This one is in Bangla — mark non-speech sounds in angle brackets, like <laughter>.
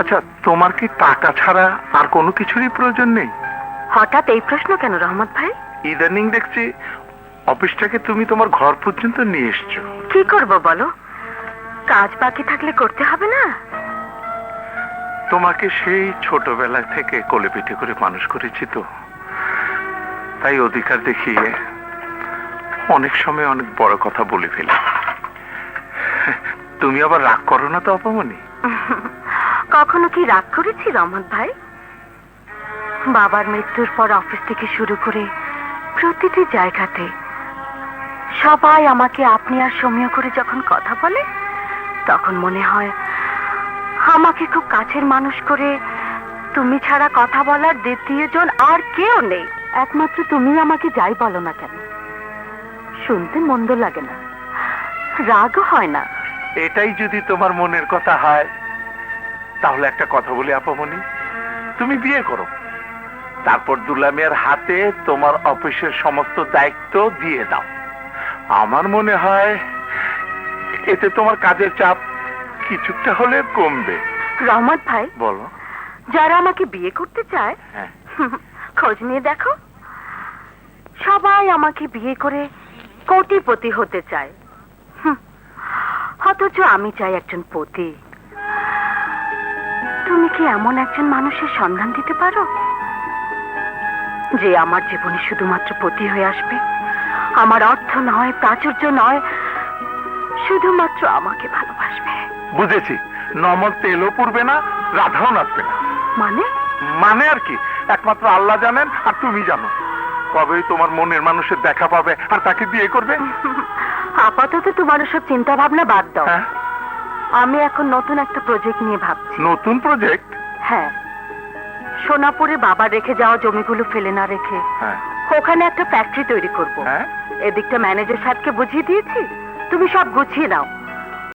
আচ্ছা তোমার কি টাকা ছাড়া আর কোনো কিছুরই প্রয়োজন নেই? হঠাৎ এই প্রশ্ন কেন রহমত ভাই? ইদানিং দেখছি অফিসটাকে তুমি তোমার ঘর পর্যন্ত নিয়ে এসছো। কি করব বলো? কাজ বাকি থাকলে করতে হবে না? তোমাকে সেই ছোটবেলা থেকে কোলে পিঠে করে মানুষ করেছি তো। তাই অধিকার দেখিয়ে অনেক সময় অনেক বড় কথা বলে ফেলি। তুমি আবার রাগ করো না তো অপমনি? <laughs> কখনো কি রাগ করেছি রহমত ভাই? বাবার মৃত্যুর পর অফিস থেকে শুরু করে প্রতিটি জায়গাতে সবাই আমাকে আপনি আর সমীহ করে যখন কথা বলে, তখন মনে হয় আমাকে খুব কাছের মানুষ করে তুমি ছাড়া কথা বলার দ্বিতীয় জন আর কেউ নেই। একমাত্র তুমি আমাকে যাই বলো না কেন? শুনতে মন্দ লাগে না, রাগও হয় না। এটাই যদি তোমার মনের কথা হয়। তাহলে একটা কথা বলি আপামনি। তুমি বিয়ে করো। তারপর দুলামিয়ার হাতে তোমার অফিসের সমস্ত দায়িত্ব দিয়ে দাও। আমার মনে হয় এতে তোমার কাজের চাপ কিছুটা হলে কমবে। রহমত ভাই বলো। যারা আমাকে বিয়ে করতে চায় হ্যাঁ। <laughs> খোঁজ নিয়ে দেখো। সবাই আমাকে বিয়ে করে কোটিপতি হতে চায়। অথচ আমি চাই একজন পতি। তুমি কি এমন একজন মানুষের সন্ধান দিতে পারো? যে আমার জীবনে শুধুমাত্র পতি হয়ে আসবে। আমার অর্থ নয় প্রাচুর্য নয় শুধুমাত্র আমাকে ভালোবাসবে। বুঝেছি। নমক তেলও পুড়বে না রাধাও নাচবে না। মানে? মানে আর কি? একমাত্র আল্লাহ জানেন আর তুমি জানো। কবেই তোমার মনের মানুষের দেখা পাবে আর তাকে বিয়ে করবে? আপাতত তোমার সব চিন্তা ভাবনা বাদ দাও। হ্যাঁ? আমি এখন নতুন একটা প্রজেক্ট নিয়ে ভাবছি। নতুন প্রজেক্ট হ্যাঁ। সোনাপুরে বাবা রেখে যাওয়া জমিগুলো ফেলে না রেখে হ্যাঁ। ওখানে একটা ফ্যাক্টরি তৈরি করব। হ্যাঁ। এদিকটা ম্যানেজার সাহেবকে বুঝিয়ে দিয়েছি? তুমি সব গুছিয়ে নাও।